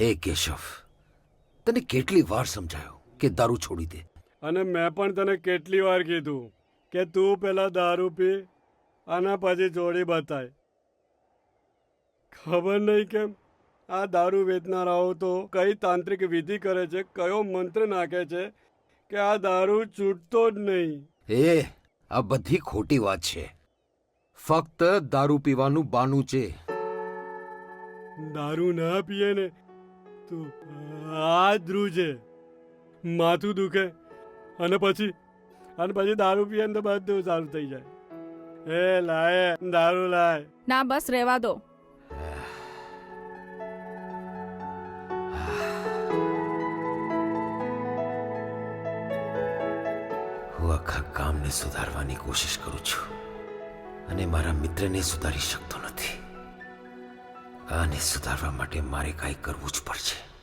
હે કેશવ તને કેટલી વાર સમજાયો કે દારૂ છોડી દે? અને મેં પણ તને કેટલી વાર કીધું કે તું પેલા દારૂ પી અને પછી જોડી બતાય. ખબર નહીં કેમ? આ દારૂ વેચનારાઓ તો કઈ તાંત્રિક વિધિ કરે છે કયો મંત્ર નાખે છે કે આ દારૂ છૂટતો જ નહીં. એ આ બધી ખોટી વાત છે. ફક્ત દારૂ પીવાનું બાનું છે. દારૂ ના પીએ ને તો આ ધ્રુવ છે. માથું દુખે અને પછી અને પછી દારૂ પીએ ને તો બધું સારું થઈ જાય. એ લાય દારૂ લાય. ના બસ રહેવા દો. હું આખા કામને સુધારવાની કોશિશ કરું છું અને મારા મિત્રને સુધારી શકતો આને સુધારવા માટે મારે કાંઈ કરવું જ પડશે.